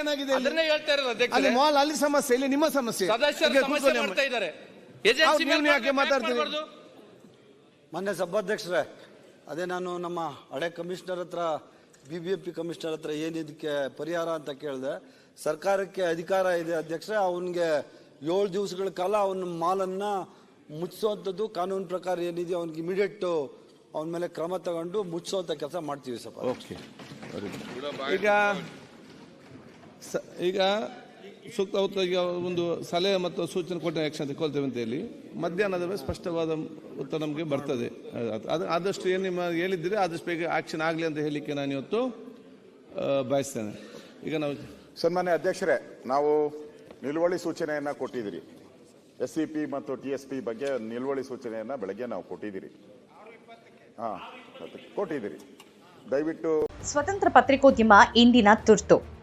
ಏನಾಗಿದೆ? ಅದನ್ನೇ ಹೇಳ್ತಾ ಇರೋದು ಅಲ್ಲಿ ಅಧ್ಯಕ್ಷರೇ ಮಾಲ್ ಅಲ್ಲಿ ಸಮಸ್ಯೆ ಇಲ್ಲಿ ನಿಮ್ಮ ಸಮಸ್ಯೆ. ಸದಸ್ಯರು ಈಗ ಸಮಸ್ಯೆ ಕೂತ್ಕೊಳ್ಳಿ ಮಾಡ್ತಾ ಅಮ್ಮ. ಇದ್ದಾರೆ ಹೌದು, ಏಜೆನ್ಸಿ ನೀವು ಯಾಕೆ ಮಾತಾಡ್ತೀರಿ? ಮೊನ್ನೆ ಸಭಾಧ್ಯಕ್ಷರೇ ಅದೇ ನಾನು ನಮ್ಮ ಹಳೆ ಕಮಿಷನರ್ ಹತ್ರ B B M P commissioner ಹತ್ರ ಏನಿದಕ್ಕೆ ಪರಿಹಾರ ಅಂತ ಕೇಳಿದೆ. ಸರ್ಕಾರಕ್ಕೆ ಅಧಿಕಾರ ಇದೆ ಅಧ್ಯಕ್ಷರೇ ಅವನಿಗೆ ಏಳು ದಿವಸಗಳ ಕಾಲ ಅವನ ಮಾಲನ್ನ ಮುಚ್ಚಿಸೋವಂಥದ್ದು ಕಾನೂನು ಪ್ರಕಾರ ಏನಿದೆ ಅವನಿಗೆ ಇಮಿಡಿಯೇಟ್ ಅವನ ಮೇಲೆ ಕ್ರಮ ತಗೊಂಡು ಮುಚ್ಚಿಸುವಂಥ ಕೆಲಸ ಮಾಡ್ತೀವಿ ಸಭಾ ಓಕೆ ಈಗ ಈಗ ಸೂಕ್ತ ಉತ್ತರ ಈಗ ಒಂದು ಸಲಹೆ ಮತ್ತು ಸೂಚನೆ ಕೊಟ್ಟ ಆಕ್ಷನ್ ಕೊಲ್ತೇವೆ ಅಂತ ಹೇಳಿ ಮಧ್ಯಾಹ್ನದ ಮೇಲೆ ಸ್ಪಷ್ಟವಾದ ಉತ್ತರ ನಮಗೆ ಬರ್ತದೆ. ಅದು- ಅದು ಆದಷ್ಟು ಏನು ನಿಮ್ಮ ಹೇಳಿದ್ದೀರಿ ಆದಷ್ಟು ಬೇಗ ಆಕ್ಷನ್ ಆಗಲಿ ಅಂತ ಹೇಳಲಿಕ್ಕೆ ನಾನು ಇವತ್ತು ಬಯಸ್ತೇನೆ. ಈಗ ನಾವು ಸನ್ಮಾನ್ಯ ಅಧ್ಯಕ್ಷರೇ ನಾವು ನಿಲುವಳಿ ಸೂಚನೆಯನ್ನು ಕೊಟ್ಟಿದ್ದೀರಿ. ಎಸ್ ಸಿ ಪಿ ಮತ್ತು ಟಿ ಎಸ್ ಪಿ ಬಗ್ಗೆ ನಿಲುವಳಿ ಸೂಚನೆಯನ್ನು ಬೆಳಗ್ಗೆ ನಾವು ಕೊಟ್ಟಿದ್ದೀರಿ. ಹಾಂ ಕೊಟ್ಟಿದ್ದೀರಿ. ದಯವಿಟ್ಟು ಸ್ವತಂತ್ರ ಪತ್ರಿಕೋದ್ಯಮ ಇಂದಿನ ತುರ್ತು.